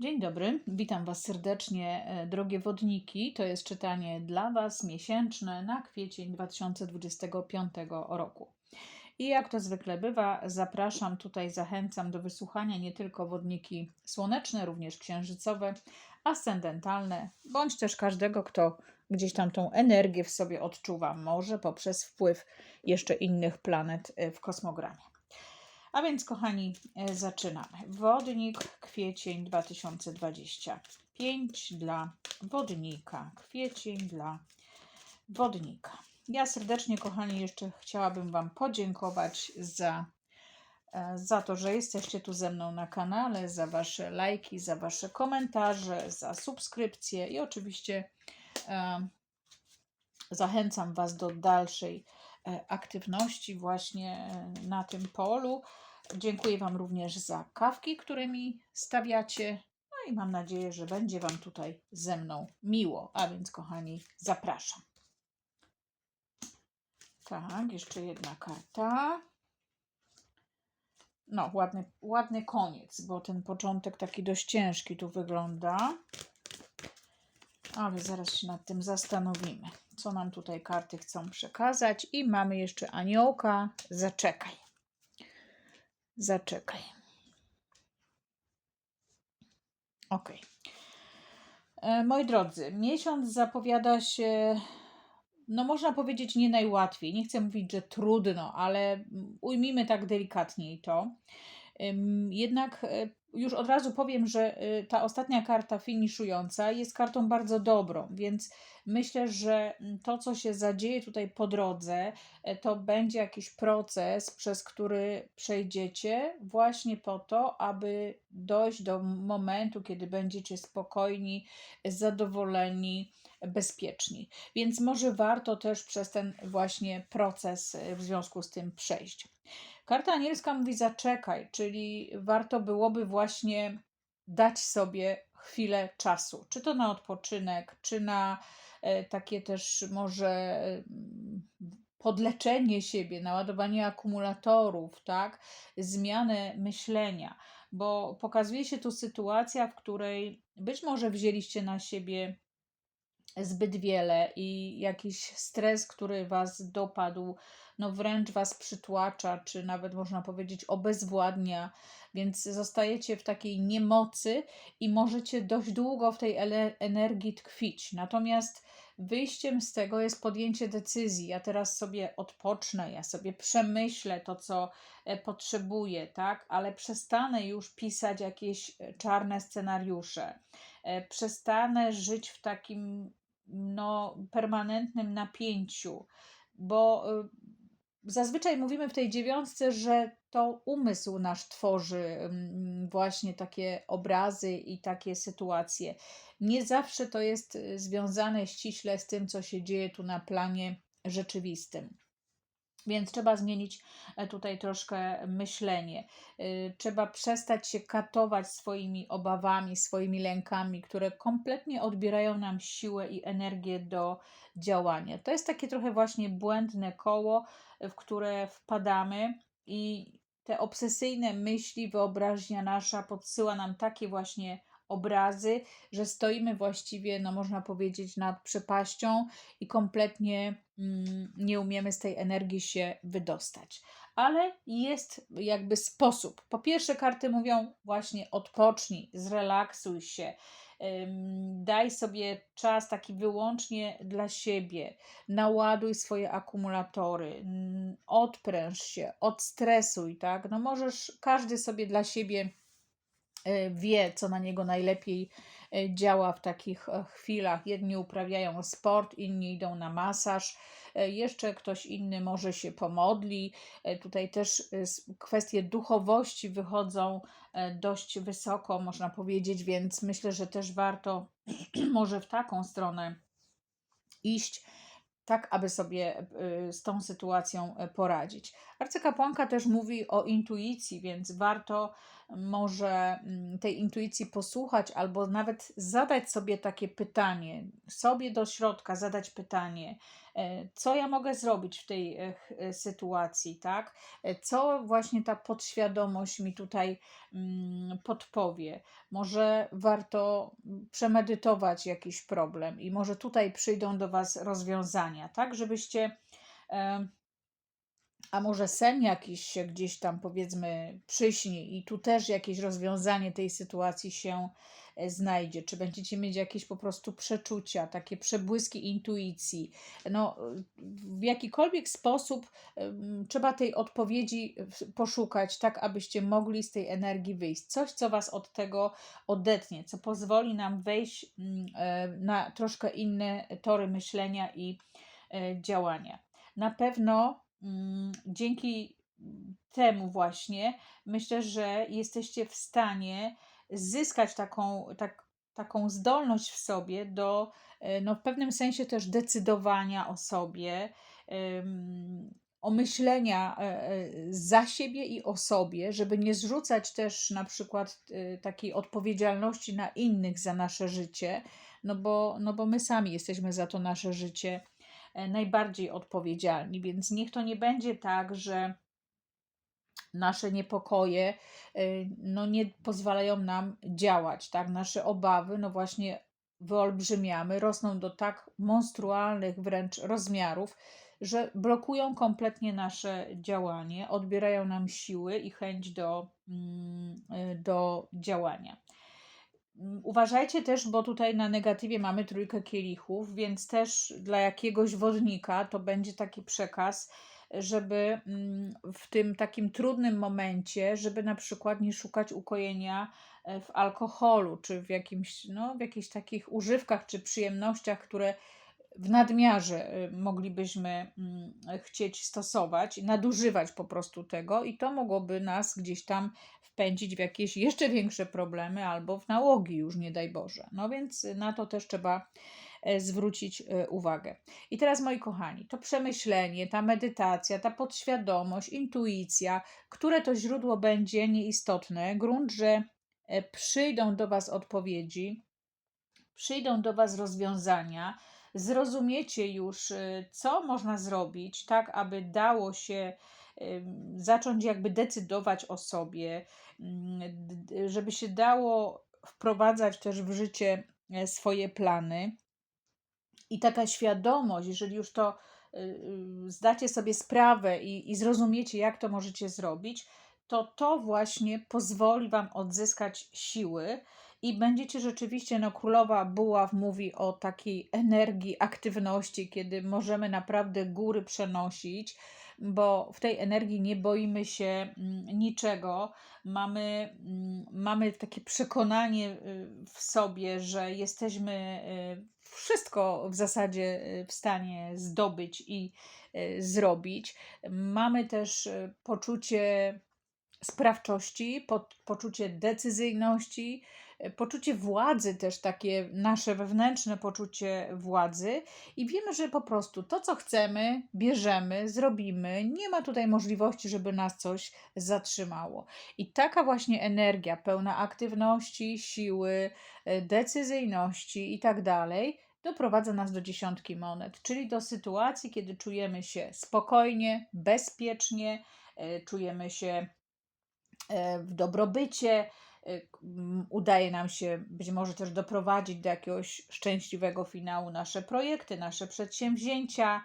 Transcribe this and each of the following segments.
Dzień dobry, witam Was serdecznie, e, drogie wodniki. To jest czytanie dla Was miesięczne na kwiecień 2025 roku. I jak to zwykle bywa, zapraszam tutaj, zachęcam do wysłuchania nie tylko wodniki słoneczne, również księżycowe, ascendentalne, bądź też każdego, kto gdzieś tam tą energię w sobie odczuwa, może poprzez wpływ jeszcze innych planet e, w kosmogramie. A więc, kochani, e, zaczynamy. Wodnik, kwiecień 2025 dla wodnika. Kwiecień dla wodnika. Ja serdecznie, kochani, jeszcze chciałabym Wam podziękować za, e, za to, że jesteście tu ze mną na kanale, za Wasze lajki, za Wasze komentarze, za subskrypcje i oczywiście e, zachęcam Was do dalszej aktywności właśnie e, na tym polu. Dziękuję Wam również za kawki, które mi stawiacie. No i mam nadzieję, że będzie Wam tutaj ze mną miło. A więc, kochani, zapraszam. Tak, jeszcze jedna karta. No, ładny, ładny koniec, bo ten początek taki dość ciężki tu wygląda. Ale zaraz się nad tym zastanowimy, co nam tutaj karty chcą przekazać. I mamy jeszcze aniołka. Zaczekaj. Zaczekaj. Ok. E, moi drodzy, miesiąc zapowiada się, no można powiedzieć, nie najłatwiej. Nie chcę mówić, że trudno, ale ujmijmy tak delikatniej to. Jednak e, już od razu powiem, że y, ta ostatnia karta finiszująca jest kartą bardzo dobrą, więc myślę, że mm, to, co się zadzieje tutaj po drodze, e, to będzie jakiś proces, przez który przejdziecie, właśnie po to, aby dojść do momentu, kiedy będziecie spokojni, zadowoleni, bezpieczni. Więc może warto też przez ten właśnie proces e, w związku z tym przejść. Karta anielska mówi zaczekaj, czyli warto byłoby właśnie dać sobie chwilę czasu, czy to na odpoczynek, czy na e, takie też może mm, podleczenie siebie, naładowanie akumulatorów, tak, zmianę myślenia, bo pokazuje się tu sytuacja, w której być może wzięliście na siebie zbyt wiele i jakiś stres, który was dopadł, no wręcz was przytłacza, czy nawet można powiedzieć obezwładnia, więc zostajecie w takiej niemocy i możecie dość długo w tej energii tkwić. Natomiast wyjściem z tego jest podjęcie decyzji. Ja teraz sobie odpocznę, ja sobie przemyślę to, co e, potrzebuję, tak, ale przestanę już pisać jakieś e, czarne scenariusze. E, przestanę żyć w takim no, permanentnym napięciu, bo zazwyczaj mówimy w tej dziewiątce, że to umysł nasz tworzy mm, właśnie takie obrazy i takie sytuacje. Nie zawsze to jest y, związane ściśle z tym, co się dzieje tu na planie rzeczywistym. Więc trzeba zmienić e, tutaj troszkę myślenie. Y, trzeba przestać się katować swoimi obawami, swoimi lękami, które kompletnie odbierają nam siłę i energię do działania. To jest takie trochę właśnie błędne koło, w które wpadamy i te obsesyjne myśli, wyobraźnia nasza podsyła nam takie właśnie obrazy, że stoimy właściwie, no można powiedzieć, nad przepaścią i kompletnie mm, nie umiemy z tej energii się wydostać. Ale jest jakby sposób. Po pierwsze, karty mówią właśnie odpocznij, zrelaksuj się, daj sobie czas taki wyłącznie dla siebie, naładuj swoje akumulatory, odpręż się, odstresuj, tak? No możesz każdy sobie dla siebie wie, co na niego najlepiej e, działa w takich e, chwilach. Jedni uprawiają sport, inni idą na masaż, jeszcze ktoś inny może się pomodli. Tutaj też kwestie duchowości wychodzą dość wysoko, można powiedzieć, więc myślę, że też warto może w taką stronę iść tak aby sobie z tą sytuacją poradzić. Arcykapłanka też mówi o intuicji, więc warto może mm, tej intuicji posłuchać, albo nawet zadać sobie takie pytanie, sobie do środka zadać pytanie, e, co ja mogę zrobić w tej e, e, sytuacji, tak? Co właśnie ta podświadomość mi tutaj mm, podpowie. Może warto przemedytować jakiś problem i może tutaj przyjdą do Was rozwiązania, tak? Żebyście. A może sen jakiś się gdzieś tam powiedzmy przyśni i tu też jakieś rozwiązanie tej sytuacji się e, znajdzie? Czy będziecie mieć jakieś po prostu przeczucia, takie przebłyski intuicji? No, w jakikolwiek sposób trzeba tej odpowiedzi poszukać, tak abyście mogli z tej energii wyjść. Coś, co Was od tego odetnie, co pozwoli nam wejść mm, e, na troszkę inne tory myślenia i e, działania. Na pewno dzięki temu właśnie myślę, że jesteście w stanie zyskać taką, tak, taką zdolność w sobie do e, no, w pewnym sensie też decydowania o sobie, o myślenia e, e, za siebie i o sobie, żeby nie zrzucać też na przykład takiej odpowiedzialności na innych za nasze życie, no bo, no bo my sami jesteśmy za to nasze życie najbardziej odpowiedzialni, więc niech to nie będzie tak, że nasze niepokoje y, no, nie pozwalają nam działać, tak? Nasze obawy, no właśnie wyolbrzymiamy, rosną do tak monstrualnych wręcz rozmiarów, że blokują kompletnie nasze działanie, odbierają nam siły i chęć do, mm, y, do działania. Uważajcie też, bo tutaj na negatywie mamy trójkę kielichów, więc też dla jakiegoś wodnika to będzie taki przekaz, żeby mm, w tym takim trudnym momencie, żeby na przykład nie szukać ukojenia e, w alkoholu, czy w jakimś, no, w jakichś takich używkach, czy przyjemnościach, które w nadmiarze y, moglibyśmy mm, chcieć stosować, nadużywać po prostu tego, i to mogłoby nas gdzieś tam wpędzić w jakieś jeszcze większe problemy albo w nałogi, już nie daj Boże. No więc na to też trzeba e, zwrócić e, uwagę. I teraz, moi kochani, to przemyślenie, ta medytacja, ta podświadomość, intuicja, które to źródło będzie nieistotne, grunt, że e, przyjdą do Was odpowiedzi, przyjdą do Was rozwiązania, zrozumiecie już, y, co można zrobić, tak aby dało się zacząć jakby decydować o sobie, mm, żeby się dało wprowadzać też w życie e, swoje plany. I taka świadomość, jeżeli już to y, y, zdacie sobie sprawę i, i zrozumiecie, jak to możecie zrobić, to to właśnie pozwoli Wam odzyskać siły i będziecie rzeczywiście, no królowa Buław mówi o takiej energii, aktywności, kiedy możemy naprawdę góry przenosić, bo w tej energii nie boimy się mm, niczego. Mamy, mm, mamy takie przekonanie y, w sobie, że jesteśmy y, wszystko w zasadzie y, w stanie zdobyć i zrobić. Mamy też poczucie sprawczości, po, poczucie decyzyjności, poczucie władzy, też takie nasze wewnętrzne poczucie władzy, i wiemy, że po prostu to, co chcemy, bierzemy, zrobimy. Nie ma tutaj możliwości, żeby nas coś zatrzymało. I taka właśnie energia, pełna aktywności, siły, e, decyzyjności i tak dalej. Doprowadza nas do dziesiątki monet, czyli do sytuacji, kiedy czujemy się spokojnie, bezpiecznie, e, czujemy się e, w dobrobycie. M, Udaje nam się być może też doprowadzić do jakiegoś szczęśliwego finału nasze projekty, nasze przedsięwzięcia.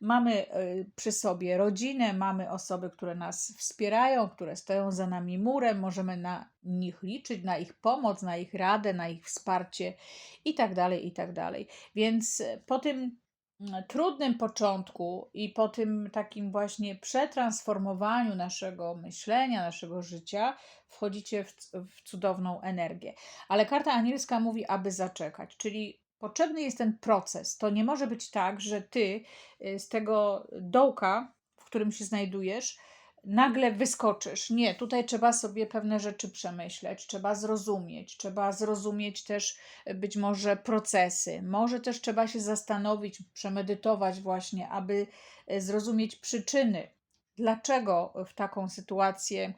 Mamy e, przy sobie rodzinę, mamy osoby, które nas wspierają, które stoją za nami murem, możemy na nich liczyć, na ich pomoc, na ich radę, na ich wsparcie i tak dalej, i tak. Więc po tym trudnym początku i po tym takim właśnie przetransformowaniu naszego myślenia, naszego życia, wchodzicie w, w cudowną energię. Ale karta anielska mówi, aby zaczekać, czyli potrzebny jest ten proces. To nie może być tak, że ty y, z tego dołka, w którym się znajdujesz, nagle wyskoczysz. Nie, tutaj trzeba sobie pewne rzeczy przemyśleć, trzeba zrozumieć, trzeba zrozumieć też y, być może procesy. Może też trzeba się zastanowić, przemedytować właśnie, aby y, zrozumieć przyczyny, dlaczego w taką sytuację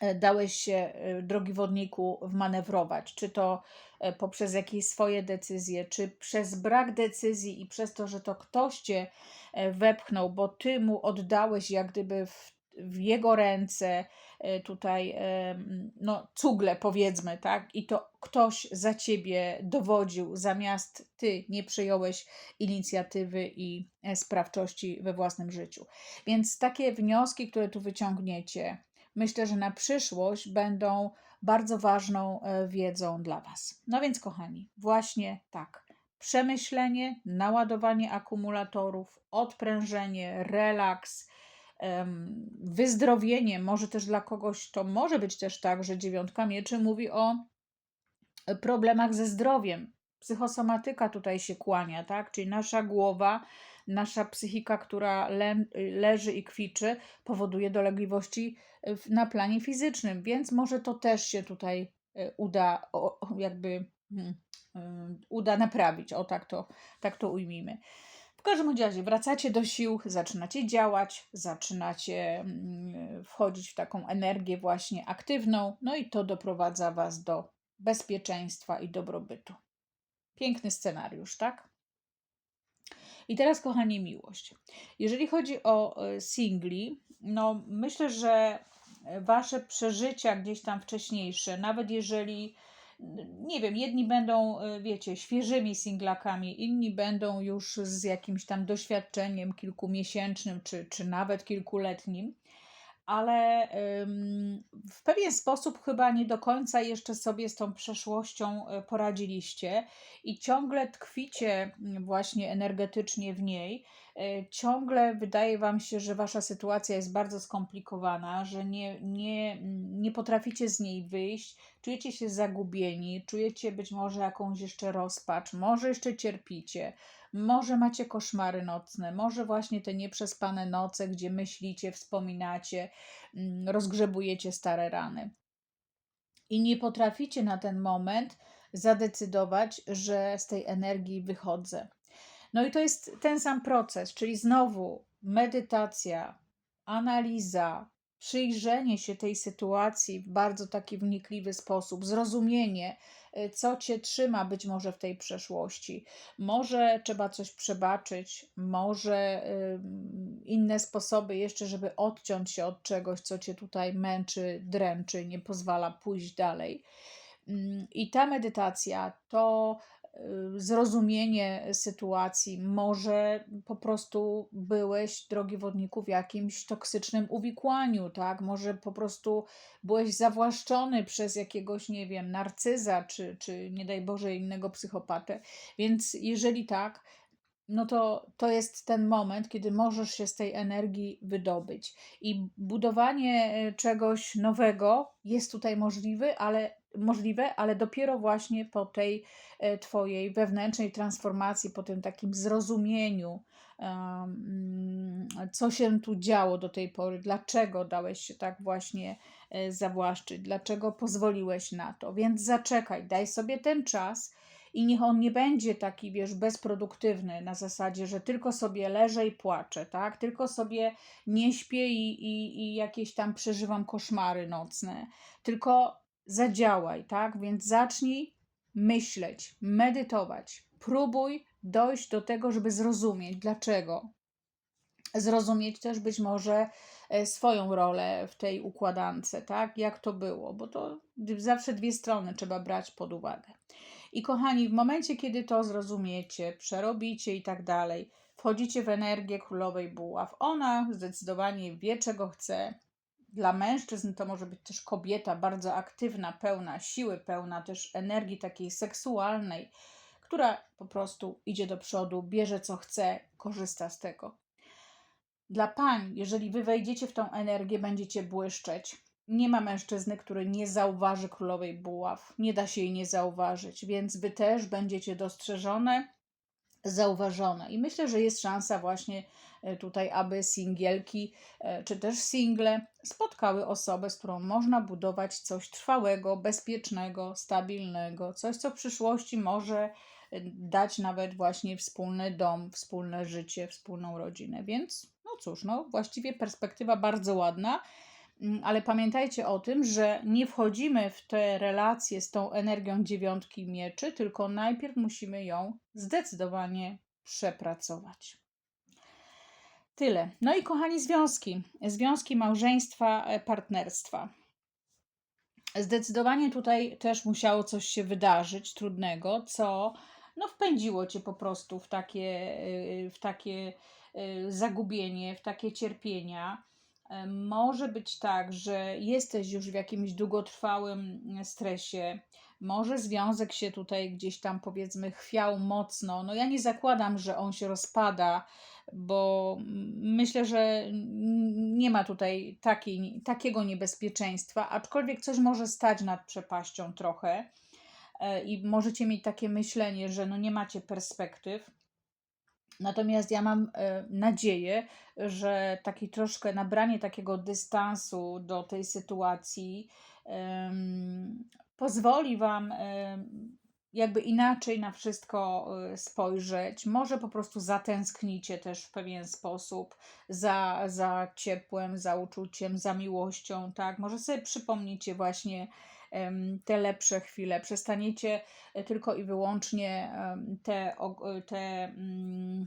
e, dałeś się, e, drogi wodniku, wmanewrować, czy to e, poprzez jakieś swoje decyzje, czy przez brak decyzji i przez to, że to ktoś cię e, wepchnął, bo ty mu oddałeś jak gdyby w, w jego ręce e, tutaj e, no, cugle powiedzmy, tak? I to ktoś za ciebie dowodził, zamiast ty nie przejąłeś inicjatywy i e, sprawczości we własnym życiu. Więc takie wnioski, które tu wyciągniecie, myślę, że na przyszłość będą bardzo ważną e, wiedzą dla Was. No więc, kochani, właśnie tak. Przemyślenie, naładowanie akumulatorów, odprężenie, relaks, wyzdrowienie. Może też dla kogoś to może być też tak, że dziewiątka mieczy mówi o problemach ze zdrowiem. Psychosomatyka tutaj się kłania, tak? Czyli nasza głowa, nasza psychika, która le, leży i kwiczy, powoduje dolegliwości na planie fizycznym, więc może to też się tutaj e, uda, jakby uda naprawić. O tak to, tak to ujmijmy. W każdym razie wracacie do sił, zaczynacie działać, zaczynacie mm, wchodzić w taką energię właśnie aktywną, no i to doprowadza Was do bezpieczeństwa i dobrobytu. Piękny scenariusz, tak? I teraz, kochani, miłość. Jeżeli chodzi o e, singli, no myślę, że wasze przeżycia gdzieś tam wcześniejsze, nawet jeżeli, nie wiem, jedni będą, e, wiecie, świeżymi singlakami, inni będą już z jakimś tam doświadczeniem kilkumiesięcznym, czy, czy nawet kilkuletnim, ale w pewien sposób chyba nie do końca jeszcze sobie z tą przeszłością e, poradziliście i ciągle tkwicie mm, właśnie energetycznie w niej. E, Ciągle wydaje Wam się, że Wasza sytuacja jest bardzo skomplikowana, że nie, nie, nie potraficie z niej wyjść, czujecie się zagubieni, czujecie być może jakąś jeszcze rozpacz, może jeszcze cierpicie, może macie koszmary nocne, może właśnie te nieprzespane noce, gdzie myślicie, wspominacie, mm, rozgrzebujecie stare rany. I nie potraficie na ten moment zadecydować, że z tej energii wychodzę. No i to jest ten sam proces, czyli znowu medytacja, analiza, przyjrzenie się tej sytuacji w bardzo taki wnikliwy sposób, zrozumienie, y, co cię trzyma być może w tej przeszłości. Może trzeba coś przebaczyć, może inne sposoby jeszcze, żeby odciąć się od czegoś, co cię tutaj męczy, dręczy, nie pozwala pójść dalej. Mm, I ta medytacja to zrozumienie sytuacji. Może po prostu byłeś, drogi wodniku, w jakimś toksycznym uwikłaniu, tak? Może po prostu byłeś zawłaszczony przez jakiegoś, nie wiem, narcyza, czy, czy nie daj Boże, innego psychopatę. Więc jeżeli tak, no to to jest ten moment, kiedy możesz się z tej energii wydobyć. I budowanie e, czegoś nowego jest tutaj możliwe, ale, możliwe, ale dopiero właśnie po tej e, Twojej wewnętrznej transformacji, po tym takim zrozumieniu, co się tu działo do tej pory, dlaczego dałeś się tak właśnie e, zawłaszczyć, dlaczego pozwoliłeś na to. Więc zaczekaj, daj sobie ten czas i niech on nie będzie taki, wiesz, bezproduktywny na zasadzie, że tylko sobie leżę i płaczę, tak? Tylko sobie nie śpię i, i, i jakieś tam przeżywam koszmary nocne. Tylko zadziałaj, tak? Więc zacznij myśleć, medytować. Próbuj dojść do tego, żeby zrozumieć, dlaczego. Zrozumieć też być może e, swoją rolę w tej układance, tak? Jak to było, bo to zawsze dwie strony trzeba brać pod uwagę. I kochani, w momencie, kiedy to zrozumiecie, przerobicie i tak dalej, wchodzicie w energię królowej buław. Ona zdecydowanie wie, czego chce. Dla mężczyzn to może być też kobieta bardzo aktywna, pełna siły, pełna też energii takiej seksualnej, która po prostu idzie do przodu, bierze co chce, korzysta z tego. Dla pań, jeżeli wy wejdziecie w tą energię, będziecie błyszczeć. Nie ma mężczyzny, który nie zauważy królowej buław. Nie da się jej nie zauważyć, więc wy też będziecie dostrzeżone, zauważone. I myślę, że jest szansa właśnie e, tutaj, aby singielki e, czy też single spotkały osobę, z którą można budować coś trwałego, bezpiecznego, stabilnego, coś, co w przyszłości może e, dać nawet właśnie wspólny dom, wspólne życie, wspólną rodzinę. Więc, no cóż, no właściwie perspektywa bardzo ładna. Mm, Ale pamiętajcie o tym, że nie wchodzimy w te relacje z tą energią dziewiątki mieczy, tylko najpierw musimy ją zdecydowanie przepracować. Tyle. No i kochani, związki. Związki małżeństwa, e, partnerstwa. Zdecydowanie tutaj też musiało coś się wydarzyć trudnego, co no, wpędziło cię po prostu w takie, y, w takie y, zagubienie, w takie cierpienia. Może być tak, że jesteś już w jakimś długotrwałym stresie. Może związek się tutaj gdzieś tam powiedzmy chwiał mocno. No ja nie zakładam, że on się rozpada, bo myślę, że nie ma tutaj takiego niebezpieczeństwa, aczkolwiek coś może stać nad przepaścią trochę e, i możecie mieć takie myślenie, że no nie macie perspektyw. Natomiast ja mam e, nadzieję, że taki troszkę nabranie takiego dystansu do tej sytuacji pozwoli Wam em, jakby inaczej na wszystko e, spojrzeć. Może po prostu zatęsknicie też w pewien sposób za, za ciepłem, za uczuciem, za miłością, tak? Może sobie przypomnicie właśnie te lepsze chwile. Przestaniecie e, tylko i wyłącznie te, e, te mm,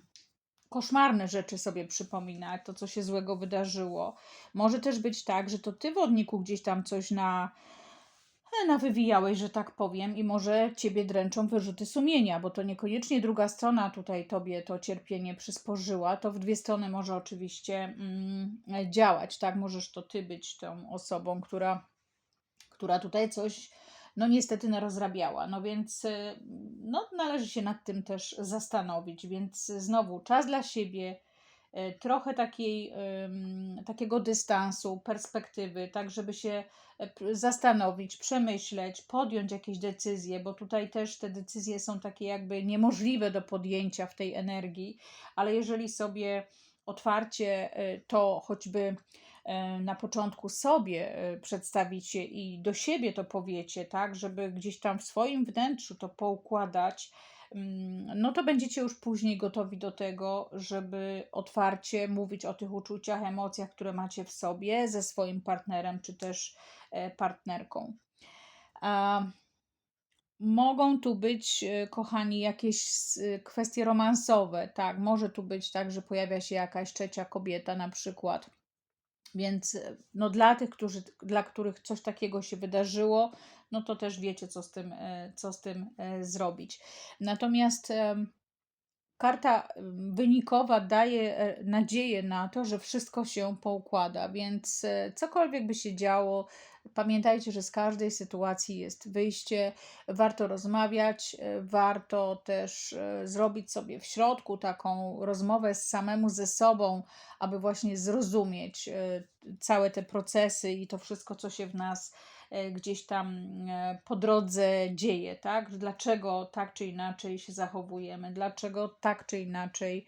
koszmarne rzeczy sobie przypominać, to co się złego wydarzyło. Może też być tak, że to ty wodniku gdzieś tam coś na e, nawywijałeś, że tak powiem, i może ciebie dręczą wyrzuty sumienia, bo to niekoniecznie druga strona tutaj tobie to cierpienie przysporzyła, to w dwie strony może oczywiście mm, działać, tak? Możesz to ty być tą osobą, która, która tutaj coś, no niestety narozrabiała. No więc y, no, należy się nad tym też zastanowić, więc znowu czas dla siebie, y, trochę takiej, takiego dystansu, perspektywy, tak żeby się e, zastanowić, przemyśleć, podjąć jakieś decyzje, bo tutaj też te decyzje są takie jakby niemożliwe do podjęcia w tej energii, ale jeżeli sobie otwarcie y, to choćby na początku sobie e, przedstawicie i do siebie to powiecie, tak, żeby gdzieś tam w swoim wnętrzu to poukładać, mm, no to będziecie już później gotowi do tego, żeby otwarcie mówić o tych uczuciach, emocjach, które macie w sobie ze swoim partnerem czy też e, partnerką. Mogą tu być, e, kochani, jakieś kwestie romansowe, tak, może tu być tak, że pojawia się jakaś trzecia kobieta na przykład. Więc e, no, dla tych, którzy, dla których coś takiego się wydarzyło, no to też wiecie, co z tym, e, co z tym e, zrobić. Natomiast karta em, wynikowa daje e, nadzieję na to, że wszystko się poukłada, więc e, cokolwiek by się działo, pamiętajcie, że z każdej sytuacji jest wyjście, warto rozmawiać, e, warto też zrobić sobie w środku taką rozmowę z samemu ze sobą, aby właśnie zrozumieć całe te procesy i to wszystko, co się w nas e, gdzieś tam e, po drodze dzieje, tak? Dlaczego tak czy inaczej się zachowujemy, dlaczego tak czy inaczej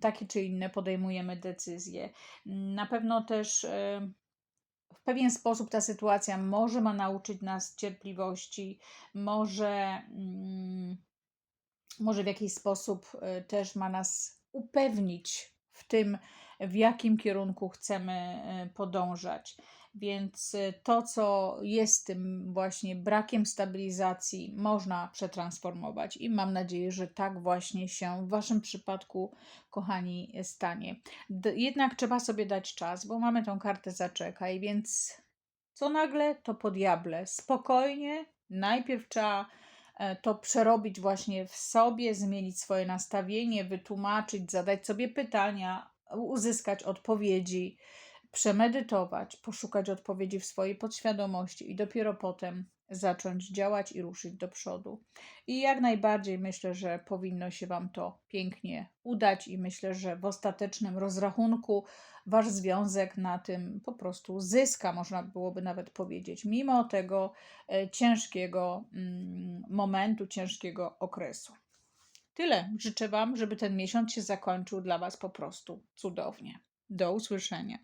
takie czy inne podejmujemy decyzje. Na pewno też e, w pewien sposób ta sytuacja może ma nauczyć nas cierpliwości, może, mm, może w jakiś sposób e, też ma nas upewnić w tym, w jakim kierunku chcemy e, podążać. Więc e, to, co jest tym właśnie brakiem stabilizacji, można przetransformować i mam nadzieję, że tak właśnie się w Waszym przypadku, kochani, stanie. Jednak trzeba sobie dać czas, bo mamy tą kartę zaczekaj, więc co nagle, to po diable. Spokojnie, najpierw trzeba e, to przerobić właśnie w sobie, zmienić swoje nastawienie, wytłumaczyć, zadać sobie pytania, uzyskać odpowiedzi, przemedytować, poszukać odpowiedzi w swojej podświadomości i dopiero potem zacząć działać i ruszyć do przodu. I jak najbardziej myślę, że powinno się Wam to pięknie udać, i myślę, że w ostatecznym rozrachunku Wasz związek na tym po prostu zyska, można byłoby nawet powiedzieć, mimo tego e, ciężkiego mm, momentu, ciężkiego okresu. Tyle. Życzę Wam, żeby ten miesiąc się zakończył dla Was po prostu cudownie. Do usłyszenia.